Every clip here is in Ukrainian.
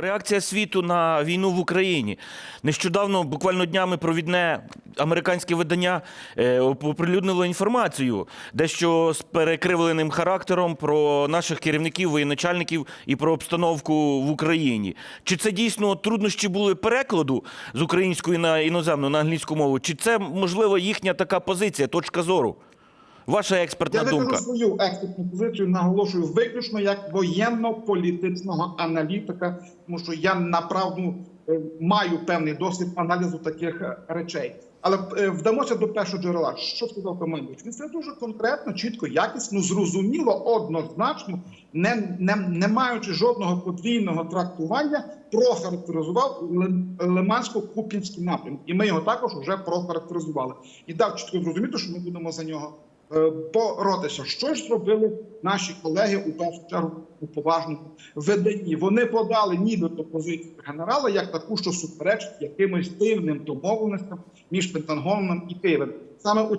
Реакція світу на війну в Україні. Нещодавно, буквально днями, провідне американське видання е, оприлюднило інформацію, дещо з перекривленим характером про наших керівників, воєначальників і про обстановку в Україні. Чи це дійсно труднощі були перекладу з української на іноземну на англійську мову? Чи це можливо їхня така позиція, точка зору? Ваша експертна Я думка. викажу свою експертну позицію, наголошую виключно як воєнно-політичного аналітика, тому що я направду е, маю певний досвід аналізу таких е, речей. Але е, вдамося до першого джерела. Що сказав командуч? Він це дуже конкретно, чітко, якісно, зрозуміло, однозначно, не, не, не маючи жодного подвійного трактування, прохарактеризував Лимансько-Купінський напрям. І ми його також вже прохарактеризували. І дав чітко зрозуміти, що ми будемо за нього боротися. Що ж зробили наші колеги у першу чергу у поважному виданні? Вони подали нібито позицію генерала як таку, що суперечить якимось дивним домовленостям між Пентагоном і Києвом. Саме у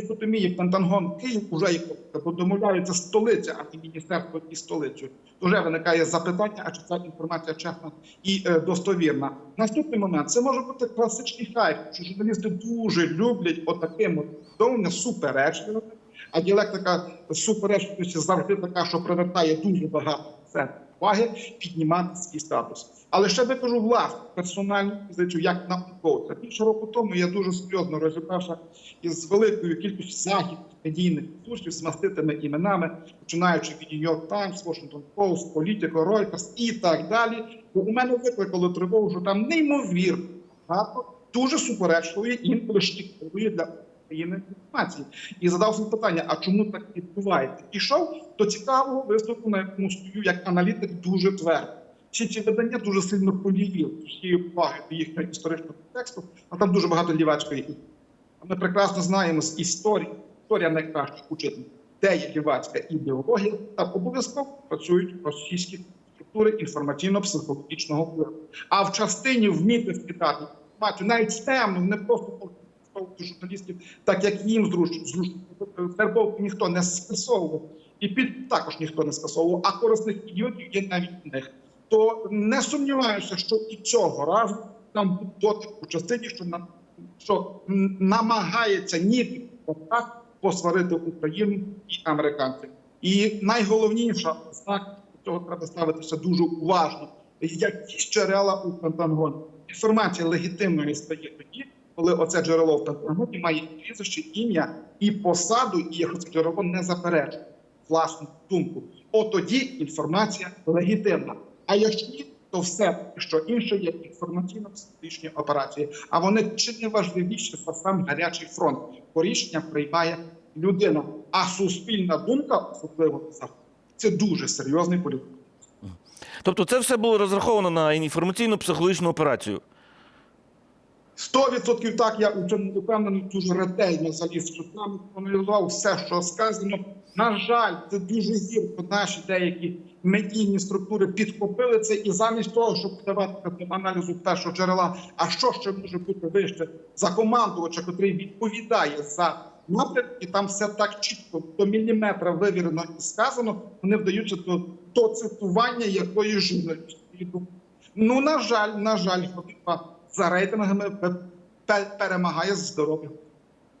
дихотомії Пентагон Київ уже їх домовляється столиця, а не міністерство і столицею. Вже виникає запитання, а чи ця інформація чесна і е, достовірна. Наступний момент це може бути класичний хайп, що журналісти дуже люблять отаким от суперечливими, а діалектика суперечливості завжди така, що привертає дуже багато це уваги, піднімати свій статус. Але ще викажу власну персональну позицію як науковця. Більше року тому я дуже серйозно розібрався із великою кількістю західних медійних ресурсів з маститими іменами, починаючи від New York Times, Washington Post, Politico, Reuters і так далі. Бо у мене викликало тривогу, що там неймовірно багато дуже суперечливої інколи шкідливої для України інформації. І задав собі питання: а чому так відбувається? Пішов до цікавого висновку, на якому стою як аналітик дуже твердо. Всі ці видання дуже сильно полівіли всієї уваги до їхнього історичного контексту, а там дуже багато лівацької. ідеї. Ми прекрасно знаємо з історії, історія найкраще учитель, де є лівацька ідеологія, там обов'язково працюють російські структури інформаційно-психологічного впливу. А в частині вміти впитати інформацію, навіть темну, не просто використовувати журналістів, так як їм зручно. Вербовку ніхто не скасовував, і під також ніхто не скасовував, а корисних ідіотів є навіть них. То не сумніваюся, що і цього разу там буде у частині, що на що намагається ніби так посварити Україну і американців. І найголовніша знак цього треба ставитися дуже уважно. Які джерела у Пентагоні? Інформація легітимною стає тоді, коли оце джерело в Пентагоні має прізвище, ім'я і посаду, і якщо це джерело не заперечує власну думку. От тоді інформація легітимна. А якщо ні, то все, що інше є інформаційно-психологічні операції. А вони чи не важливіші за сам гарячий фронт, бо рішення приймає людина. А суспільна думка, особливо це дуже серйозний політик. Тобто, це все було розраховано на інформаційно-психологічну операцію. Сто відсотків так я впевнений дуже ретельно заліз в шуками, проаналізував все, що сказано. На жаль, це дуже гірко. Наші деякі медійні структури підхопили це, і замість того, щоб давати аналізу першого джерела, а що ще може бути вище за командувача, який відповідає за напрямки, і там все так чітко до міліметра вивірено і сказано. Вони вдаються до, до цитування якоїсь журналістської думки. Ну на жаль, на жаль, Фатима за рейтингами пе- пе- перемагає здоров'я.